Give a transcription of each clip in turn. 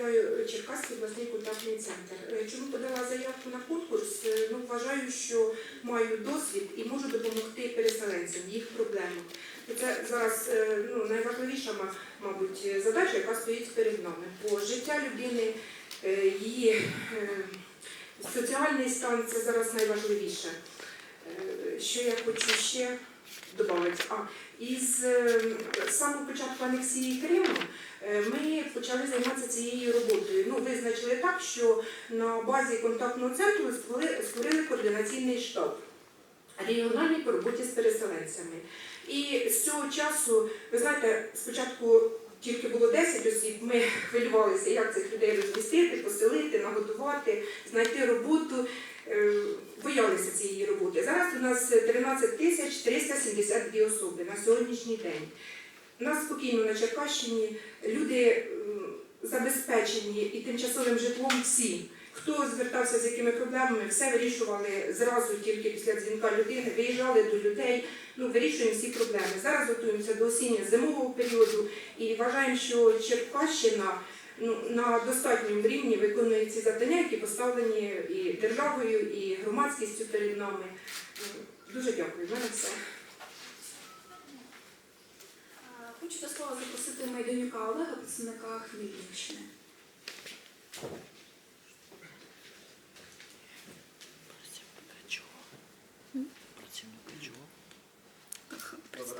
представляю Черкаський обласний контактний центр. Е, Чому подала заявку на конкурс? Е, Ну, вважаю, що маю досвід і можу допомогти переселенцям в їх проблемах. Це зараз е, ну, найважливіша, мабуть, задача, яка стоїть перед нами. Бо життя людини, її соціальний стан це зараз найважливіше. Що я хочу ще додати? А, із е, самого початку анексії Криму е, ми почали займатися цією роботою. Ну, визначили так, що на базі контактного центру створили, створили координаційний штаб регіональний по роботі з переселенцями. І з цього часу, ви знаєте, спочатку тільки було 10 осіб, ми хвилювалися, як цих людей розмістити, поселити, нагодувати, знайти роботу. Боялися цієї роботи. Зараз у нас 13 тисяч 372 особи на сьогоднішній день. У нас спокійно на Черкащині люди забезпечені і тимчасовим житлом всі. Хто звертався з якими проблемами, все вирішували зразу тільки після дзвінка людини, виїжджали до людей, ну вирішуємо всі проблеми. Зараз готуємося до осінньо-зимового періоду і вважаємо, що Черкащина ну, на достатньому рівні виконує ці завдання, які поставлені і державою, і громадськістю перед нами. Дуже дякую. Мене все. Хочу до слова запросити Майданюка Олега, представника Хмельниччини.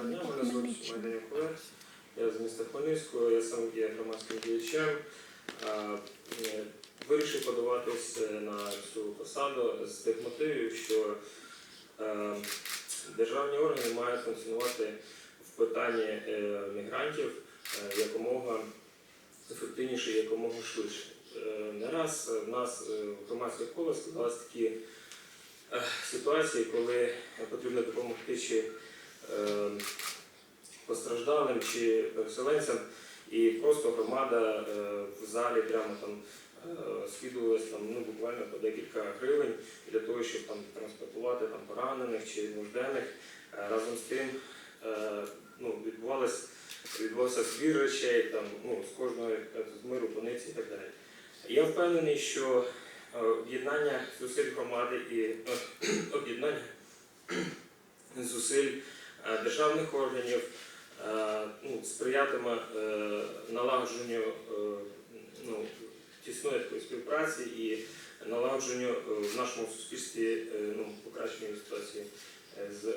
Доброго дня, мене звуть Майданюк Олег. Я з міста Хмельницького, я сам є громадським діячем. Е, Вирішив подаватись е, на цю посаду з тих мотивів, що е, державні органи мають функціонувати в питанні мігрантів якомога ефективніше, якомога швидше. Не раз в нас в громадських колах складалися такі ситуації, коли потрібно допомогти чи постраждалим чи переселенцям, і просто громада е, в залі прямо там е, скидувалась там, ну, буквально по декілька гривень для того, щоб там транспортувати там, поранених чи нужденних. Е, Разом з тим ну, відбувалось, відбувався збір речей там, ну, з кожної з миру, пониці і так далі. Я впевнений, що об'єднання зусиль громади і об'єднання зусиль державних органів ну, сприятиме е, налагодженню е, ну, тісної такої співпраці і налагодженню е, в нашому суспільстві е, ну, покращення ситуації е, з е,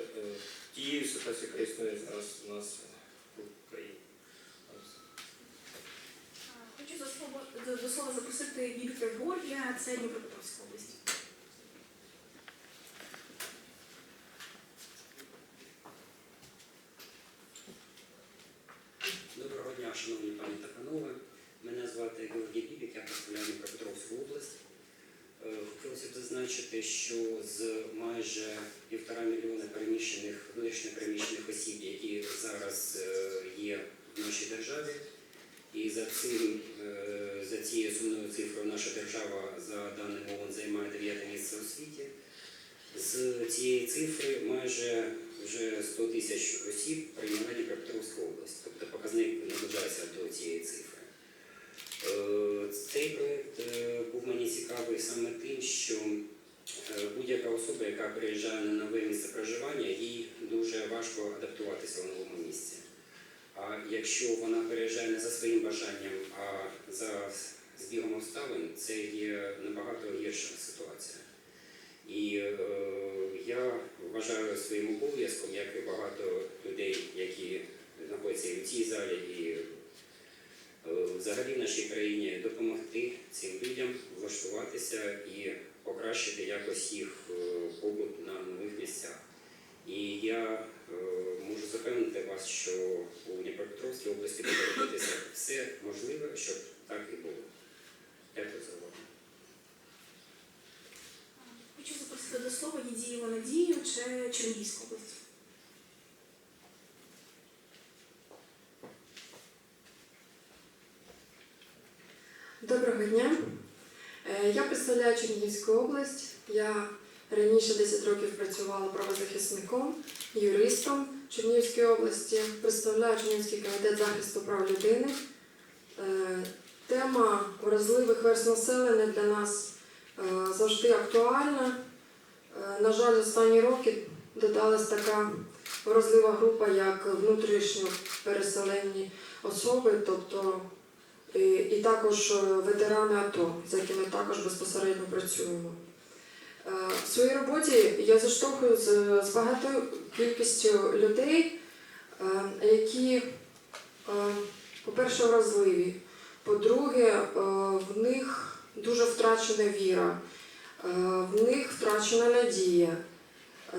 тією ситуацією, яка існує зараз у нас в Україні. Хочу до слова, запросити Віктора Георгія, це Дніпропетровська область. Шановні пані та панове. Мене звати Георгій Бібік, я представляю Дніпропетровську область. Е, Хотілося б зазначити, що з майже півтора мільйона переміщених, внутрішньо переміщених осіб, які зараз е, є в нашій державі, і за цим е, за цією сумною цифрою наша держава за даним ООН займає дев'яте місце у світі. З цієї цифри майже вже 100 тисяч осіб прийняла Дніпропетровська область, тобто показник наближається до цієї цифри. Е, Цей проєкт е, був мені цікавий саме тим, що е, будь-яка особа, яка приїжджає на нове місце проживання, їй дуже важко адаптуватися в новому місці. А якщо вона переїжджає не за своїм бажанням, а за збігом обставин, це є набагато гірша ситуація. І е, я вважаю своїм обов'язком, як і багато людей, які знаходяться і в цій залі, і е, взагалі в нашій країні, допомогти цим людям влаштуватися і покращити якось їх е, побут на нових місцях. І я е, можу запевнити вас, що у Дніпропетровській області буде робитися все можливе, щоб так і було. Дякую за увагу. Хочу запросити до слова Єдієву Надію, це Чернігівська область. Доброго дня. Е, Я представляю Чернігівську область. Я раніше 10 років працювала правозахисником, юристом Чернігівської області. Представляю Чернігівський комітет захисту прав людини. Е, Тема вразливих верст населення для нас е, завжди актуальна. Е, На жаль, останні роки додалась така вразлива група, як внутрішньо переселені особи, тобто і, і також е, ветерани АТО, з якими також безпосередньо працюємо. Е, В своїй роботі я зіштовхую з, багатою кількістю людей, е, які, е, по-перше, вразливі, по-друге, е, в них дуже втрачена віра, е, в них втрачена надія, е,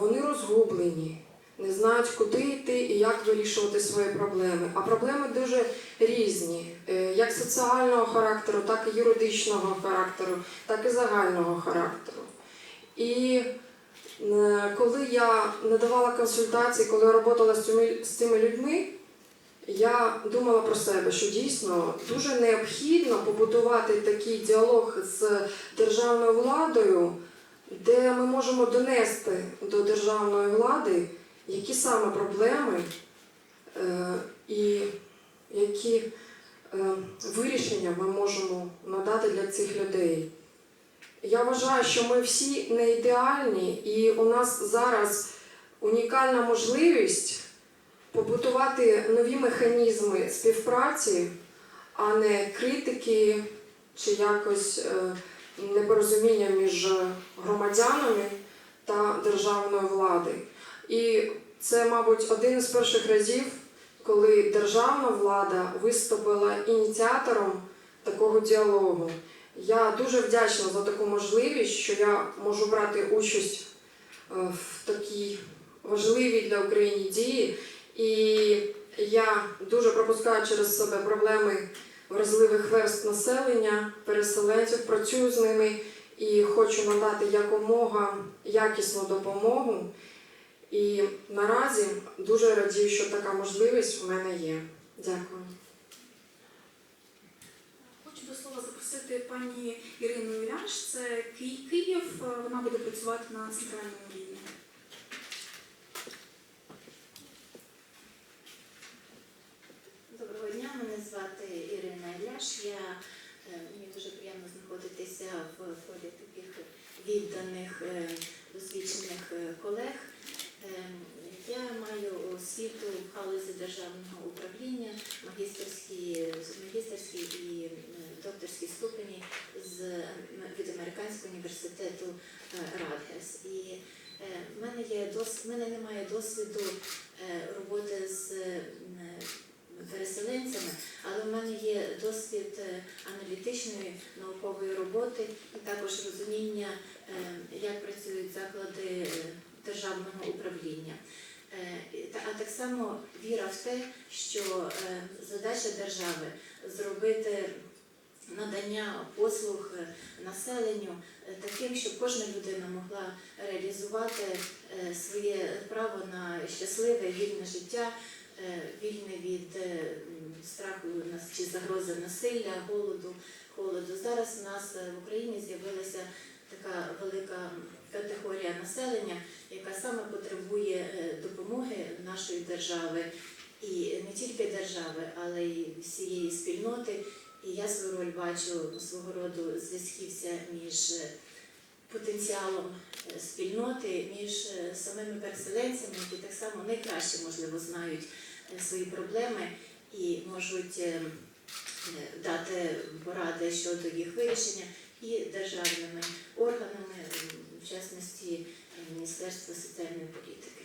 вони розгублені, не знають, куди йти і як вирішувати свої проблеми. А проблеми дуже різні, е, як соціального характеру, так і юридичного характеру, так і загального характеру. І е, коли я надавала консультації, коли я працювала з цими людьми, я думала про себе, що дійсно дуже необхідно побудувати такий діалог з державною владою, де ми можемо донести до державної влади, які саме проблеми е, і які е, вирішення ми можемо надати для цих людей. Я вважаю, що ми всі не ідеальні, і у нас зараз унікальна можливість побудувати нові механізми співпраці, а не критики чи якось е, непорозуміння між громадянами та державною владою. І це, мабуть, один із перших разів, коли державна влада виступила ініціатором такого діалогу. Я дуже вдячна за таку можливість, що я можу брати участь е, в такій важливій для України дії. І я дуже пропускаю через себе проблеми вразливих верст населення, переселенців, працюю з ними і хочу надати якомога якісну допомогу. І наразі дуже радію, що така можливість в мене є. Дякую. Хочу до слова запросити пані Ірину Юляш. Це Київ. Вона буде працювати на центральному рівні. Доброго дня, мене звати Ірина Іляш. Я, е, мені дуже приємно знаходитися в колі таких відданих, е, досвідчених е, колег. Я маю освіту в галузі державного управління, магістерські, магістерські і докторські ступені з, від Американського університету Радгес. І в мене є дос, в мене немає досвіду роботи з переселенцями, але в мене є досвід е, аналітичної наукової роботи і також розуміння, е, як працюють заклади е, державного управління. А так само віра в те, що задача держави зробити надання послуг населенню таким, щоб кожна людина могла реалізувати своє право на щасливе вільне життя, вільне від е, страху чи загрози насилля, голоду, холоду. Зараз у нас е, в Україні з'явилася така велика категорія населення, яка саме потребує е, допомоги нашої держави. І не тільки держави, але й всієї спільноти. І я свою роль бачу свого роду зв'язківся між е, потенціалом е, спільноти, між е, самими переселенцями, які так само найкраще можливо знають е, свої проблеми і можуть е, е, дати поради щодо їх вирішення і державними органами, в частності е, Міністерства соціальної політики.